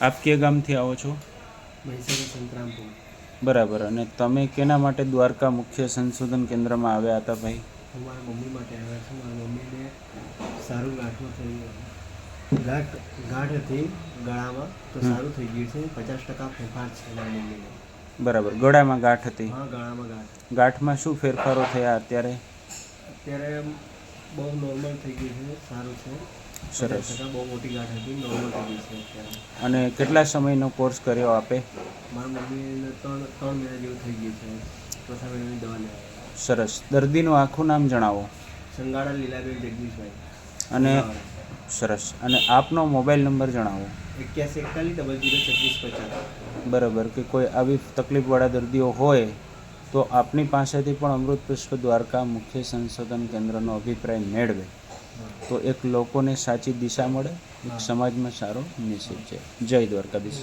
આપ કે ગામથી આવો છો? મહીસાગર સંતરામપુર. બરાબર. અને તમે કેના માટે દ્વારકા મુખ્ય સંશોધન કેન્દ્રમાં આવ્યા હતા ભાઈ? હું મારા મમ્મી માટે આવ્યા છું. મારા મમ્મીને સારું ગાંઠમાં થઈ ગયું ગાંઠ ગાંઠ હતી ગળામાં તો સારું થઈ ગયું છે. પચાસ ટકા ફેરફાર છે મારી મમ્મીને. બરાબર. ગળામાં ગાંઠ હતી? હા ગળામાં ગાંઠ. ગાંઠમાં શું ફેરફારો થયા અત્યારે? અત્યારે બહુ નોર્મલ થઈ ગયું છે. સારું છે. સરસ. બહુ મોટી ગાંઠ હતી નોર્મલ થઈ ગઈ છે અને કેટલા સમયનો કોર્સ કર્યો આપે? મારા મમ્મીને ત્રણ ત્રણ મહિના જેવું થઈ ગયું છે. ચોથા મહિનાની દવા લેવા. સરસ. દર્દીનું આખું નામ જણાવો. સંગાડા લીલાબેન જગદીશભાઈ. અને સરસ. અને આપનો મોબાઈલ નંબર જણાવો. એક્યાસી એકતાલીસ ડબલ જીરો છત્રીસ પચાસ. બરાબર. કે કોઈ આવી તકલીફવાળા દર્દીઓ હોય તો આપની પાસેથી પણ અમૃત પુષ્પ દ્વારકા મુખ્ય સંશોધન કેન્દ્રનો અભિપ્રાય મેળવે. તો એક લોકોને સાચી દિશા મળે એક સમાજમાં સારો મેસેજ છે. જય દ્વારકાધીશ.